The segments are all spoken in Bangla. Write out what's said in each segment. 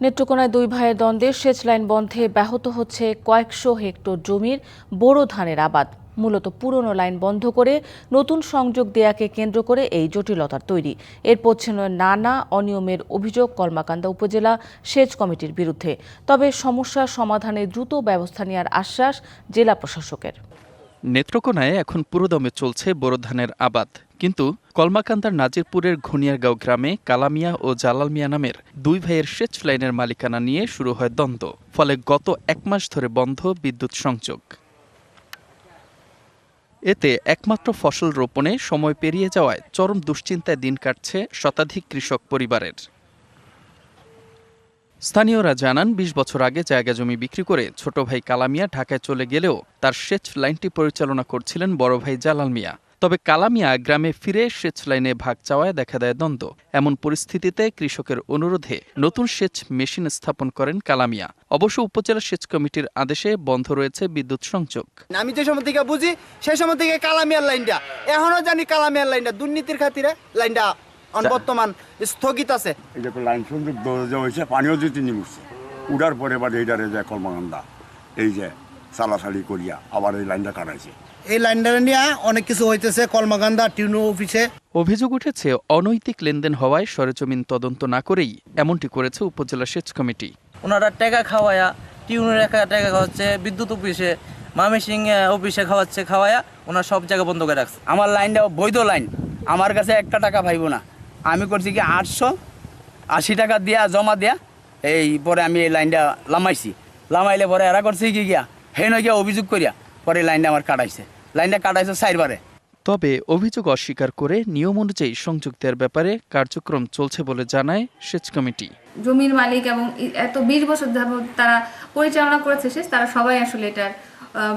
নেত্রকোনায় দুই ভাইয়ের দ্বন্দ্বে সেচ লাইন বন্ধে ব্যাহত হচ্ছে কয়েকশো হেক্টর জমির বোরো ধানের আবাদ। মূলত পুরনো লাইন বন্ধ করে নতুন সংযোগ দেয়াকে কেন্দ্র করে এই জটিলতার তৈরি। এর পশ্চিমে নানা অনিয়মের অভিযোগ কলমাকান্দা উপজেলা সেচ কমিটির বিরুদ্ধে। তবে সমস্যার সমাধানে দ্রুত ব্যবস্থা নেওয়ার আশ্বাস জেলা প্রশাসকের। নেত্রকোনায় এখন পুরোদমে চলছে বোরো ধানের আবাদ। কিন্তু কলমাকান্দার নাজিরপুরের ঘুনিয়ারগাঁও গ্রামে কালামিয়া ও জালাল মিয়া নামের দুই ভাইয়ের সেচ লাইনের মালিকানা নিয়ে শুরু হয় দ্বন্দ্ব, ফলে গত এক মাস ধরে বন্ধ বিদ্যুৎ সংযোগ। এতে একমাত্র ফসল রোপণে সময় পেরিয়ে যাওয়ায় চরম দুশ্চিন্তায় দিন কাটছে শতাধিক কৃষক পরিবারের। স্থানীয়রা জানান ২০ বছর আগে জায়গা জমি বিক্রি করে ছোট ভাই কালামিয়া ঢাকায় চলে গেলেও তার সেচ লাইনটি পরিচালনা করছিলেন বড় ভাই জালাল মিয়া। তবে কালামিয়া গ্রামে ফিরে সেচ লাইনে ভাগ চাওয়ায় দেখা দেয় দ্বন্দ্ব। এমন পরিস্থিতিতে কৃষকের অনুরোধে নতুন সেচ মেশিন স্থাপন করেন কালামিয়া। অবশ্য উপজেলা সেচ কমিটির আদেশে বন্ধ রয়েছে বিদ্যুৎ সংযোগ। আমি যে সময় থেকে বুঝি সেই সময় থেকে কালামিয়ার লাইনটা। এখনও জানি কালামিয়ার লাইনটা, দুর্নীতির খাতিরে লাইনটা বর্তমান স্থগিত আছে। এই যে লাইন সংযোগ দেওয়া হয়েছে পানিও যদি নিমুছে উড়ার পরে এবার এইটারে যে কলমাকান্দা এই যে চালাচালি করিয়া আবার এই লাইনটা কাটাইছে। এই লাইনটা নিয়ে অনেক কিছু হইতেছে কলমাকান্দা টিউনো অফিসে। অভিযোগ উঠেছে অনৈতিক লেনদেন হওয়ায় সরেজমিন তদন্ত না করেই এমনটি করেছে উপজেলা সেচ কমিটি। ওনারা টাকা খাওয়ায়া টিউনের একা টাকা খাওয়াচ্ছে বিদ্যুৎ অফিসে মামিসিং অফিসে খাওয়াচ্ছে খাওয়ায়া ওনার সব জায়গা বন্ধ করে রাখছে। আমার লাইনটা বৈধ লাইন আমার কাছে একটা টাকা পাইব না। আমি করছি কি আটশো আশি টাকা দিয়া জমা দিয়া এই পরে আমি এই লাইনটা লামাইছি। লামাইলে পরে এরা করছে কি গিয়া হে নয় গিয়া অভিযোগ করিয়া পরে লাইনটা আমার কাটাইছে। লাইনটা কাটাইছে চারবারে। তবে অভিযোগ অস্বীকার করে নিয়ম অনুযায়ী সংযোগ দেওয়ার ব্যাপারে কার্যক্রম চলছে বলে জানায় সেচ কমিটি। জমির মালিক এবং এত বিশ বছর যাবত তারা পরিচালনা করেছে শেষ তারা সবাই আসলে এটার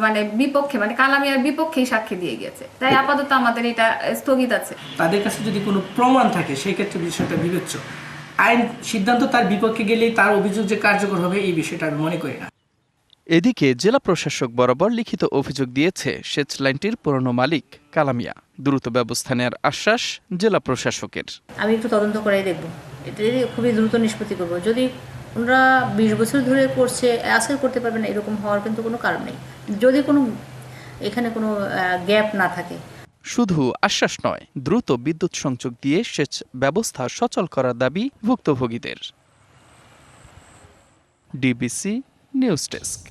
মানে বিপক্ষে মানে কালামিয়ার বিপক্ষেই সাক্ষী দিয়ে গেছে। তাই আপাতত আমাদের এটা স্থগিত আছে। তাদের কাছে যদি কোনো প্রমাণ থাকে সেই ক্ষেত্রে বিষয়টা বিবেচ্য। আইন সিদ্ধান্ত তার বিপক্ষে গেলেই তার অভিযোগ যে কার্যকর হবে এই বিষয়টা আমি মনে করি না। এদিকে জেলা প্রশাসক বরাবর লিখিত অভিযোগ দিয়েছে সেচ লাইনটির পুরনো মালিক কালামিয়া। দ্রুত ব্যবস্থা নেওয়ার আশ্বাস জেলা প্রশাসকের। আমি একটু তদন্ত করাই দেখব। এটা খুবই দ্রুত নিষ্পত্তি করব। যদি ওনারা বিশ বছর ধরে করছে, আজকে করতে পারবেন এরকম হওয়ার কিন্তু কোনো কারণ নেই। যদি কোনো, এখানে কোনো গ্যাপ না থাকে। শুধু আশ্বাস নয়, দ্রুত বিদ্যুৎ সংযোগ দিয়ে সেচ ব্যবস্থা সচল করার দাবি ভুক্তভোগীদের। DBC news desk.